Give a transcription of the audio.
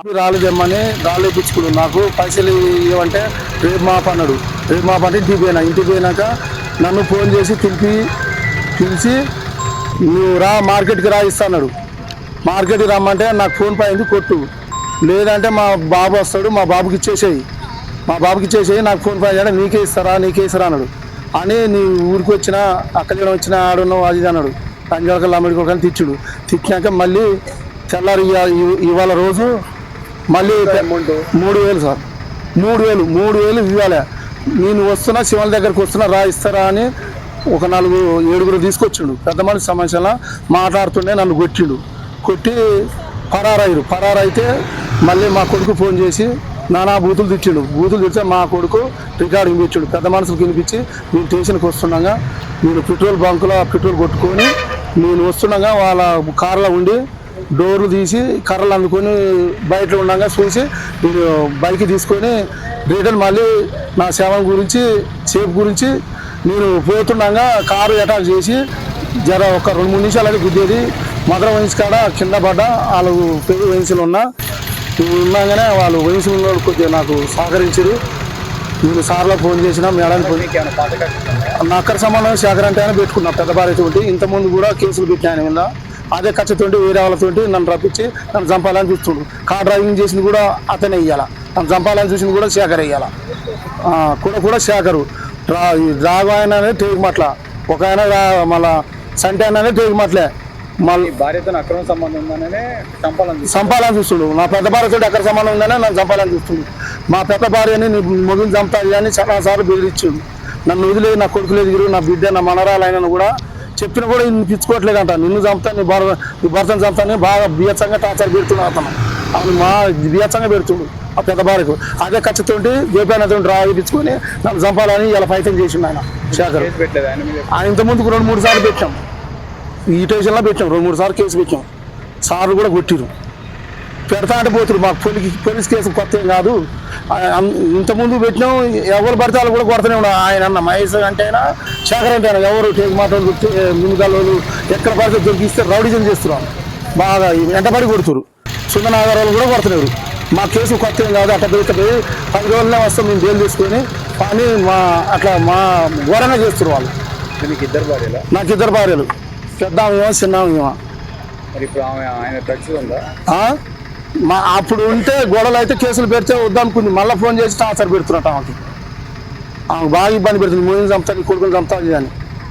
అవి రాళ్ళు తెమ్మని రాళ్ళు ఇప్పించుకున్నాడు నాకు పైసలు ఏమంటే రేపు మాప అన్నాడు. రేపు మాప అంటే ఇంటికి పోయినా. ఇంటికి పోయినాక నన్ను ఫోన్ చేసి పిలిపి పిలిచి నువ్వు రా మార్కెట్కి రా ఇస్తాడు అన్నాడు. మార్కెట్కి రమ్మంటే నాకు ఫోన్ పోయింది కొట్టు. లేదంటే మా బాబు వస్తాడు మా బాబుకి ఇచ్చేసేయి. మా బాబుకి ఇచ్చేసేయి నాకు ఫోన్ పై అంటే నీకే ఇస్తారా నీకే ఇస్తారా అన్నాడు. అని నీ ఊరికి వచ్చిన అక్కడ వచ్చిన ఆడున్నావు అది ఇది అన్నాడు. పంజాలకల్లా అమ్మడి కొడుకు తిచ్చుడు తిట్టినాక మళ్ళీ తెల్లారి ఇవాళ రోజు మళ్ళీ మూడు వేలు సార్ మూడు వేలు మూడు వేలు ఇవ్వాలి. నేను వస్తున్నా శివల దగ్గరకు వస్తున్నా రా ఇస్తారా అని ఒక నాలుగు ఏడుగురు తీసుకొచ్చిండు. పెద్ద మనిషి సమస్యలో మాట్లాడుతుండే నన్ను కొట్టిండు. కొట్టి పరారయ్యారు పరారైతే మళ్ళీ మా కొడుకు ఫోన్ చేసి నానా బూతులు తిట్టిండు. బూతులు తిడితే మా కొడుకు రికార్డింగ్ ఇచ్చాడు పెద్ద మనుషులకు వినిపించి నేను స్టేషన్కి వస్తుండగా నేను పెట్రోల్ బంకులో పెట్రోల్ కొట్టుకొని నేను వస్తుండగా వాళ్ళ కార్లో ఉండి డోర్లు తీసి కర్రలు అందుకొని బయట ఉండగా చూసి నేను బైక్ తీసుకొని రిటర్న్ మళ్ళీ నా సేవ గురించి సేఫ్ గురించి నేను పోతుండగా కారు అటాక్ చేసి జర ఒక రెండు మూడు నిమిషాలు అది గుద్దేది. మధుర వయసు కాడ కింద పడ్డ వాళ్ళు పెద్ద వయసులు ఉన్నా. ఉన్నాగానే వాళ్ళు వయసు ఉన్న కొద్దిగా నాకు సహకరించారు నేను సార్లో ఫోన్ చేసిన మేడానికి ఫోన్ నా అక్కడ సంబంధం శాఖర్ అంటే ఆయన పెట్టుకున్నా పెద్ద భార్యతోటి ఇంతకుముందు కూడా కేసులు పెట్టాను మీద. అదే ఖర్చుతోటి వేరే వాళ్ళతోటి నన్ను రప్పించి నన్ను చంపాలని చూస్తుండు. కార్ డ్రైవింగ్ చేసింది కూడా అతనే ఇయ్యాల. నన్ను చంపాలని చూసింది కూడా శేఖర్ ఇయ్యాల. కూడా కూడా శేఖరు. రా ఆయన అనేది టేకు మట్ల ఒక ఆయన మళ్ళా సంటే ఆయన టేకు మట్లే మళ్ళీ భార్యతో అక్రమ సంబంధం ఉందనే చంపాలని చంపాలని చూస్తుండు. నా పెద్ద భార్యతో ఎక్కడ సంబంధం ఉందని నన్ను చంపాలని చూస్తుండు. మా పెద్ద భార్యని నీ మొగుని చంపాలి అని చాలా సార్లు బెదిరించిండు. నన్ను వదిలే నా కొడుకులు ఎదిగిరు నా బిడ్డ నా మనరాలైన కూడా చెప్పిన కూడా ఇప్పించుకోవట్లేదు అంట నిన్ను చంపుతా నీ భర్త నీ భర్తను చంపుతానే బాగా బియ్యచ్చంగా టార్చర్ పెడుతున్నాడు అతను. అవును మా బియ్యచ్చంగా పెడుతుడు ఆ పెద్ద భార్యకు. అదే ఖచ్చితంటి జేపీనతో రాగిపించుకొని నన్ను చంపాలని ఇలా ఫైటింగ్ చేసిండు ఆయన శేఖర్. ఆయన ఇంతకుముందుకు రెండు మూడు సార్లు పెట్టాం. ఈ స్టేషన్లో పెట్టాం. రెండు మూడు సార్లు కేసు పెట్టాం. సార్లు కూడా కొట్టిరు పెడతా అంటే పోతురు మాకు పోలీస్ పోలీస్ కేసు కొత్త ఏం కాదు. ఆ, అం- ఇంత ముందు పెట్టినాం ఎవరు పడితే కూడా కొడుతూనే ఉన్నారు ఆయన అన్న మహేష్ అంటే అయినా శేఖర్ అంటే అయినా ఎవరు టేకు మాటలు మినుగాళ్ళు ఎక్కడ పడితే దొరికిస్తే రౌడిజం చేస్తున్నాం బాగా వెంటబడి కొడుతురు. సుందరనాగారాలు కూడా కొడుతున్నారు. మా కేసు కొత్త ఏం కాదు అట్లా దొరుకుతుంది పది రోజులనే వస్తాం మేము జైలు తీసుకొని కానీ మా అట్లా మా ఘోరంగా చేస్తున్నారు వాళ్ళు. మీకు ఇద్దరు భార్యలా? నాకు ఇద్దరు భార్యలు. పెద్ద ఆమె చిన్న ఆమె మరి ఇప్పుడు ఆమె ఆయన డ్రగ్స్ ఉందా? మా అప్పుడు ఉంటే గొడవలు అయితే కేసులు పెడితే వద్దనుకుంది మళ్ళీ ఫోన్ చేసి ఆసరి పెడుతున్నట్టు ఆమెకి. ఆమెకు బాగా ఇబ్బంది పెడుతుంది మోయిని చంపుతాను కొడుకుని చంపుతాను అని.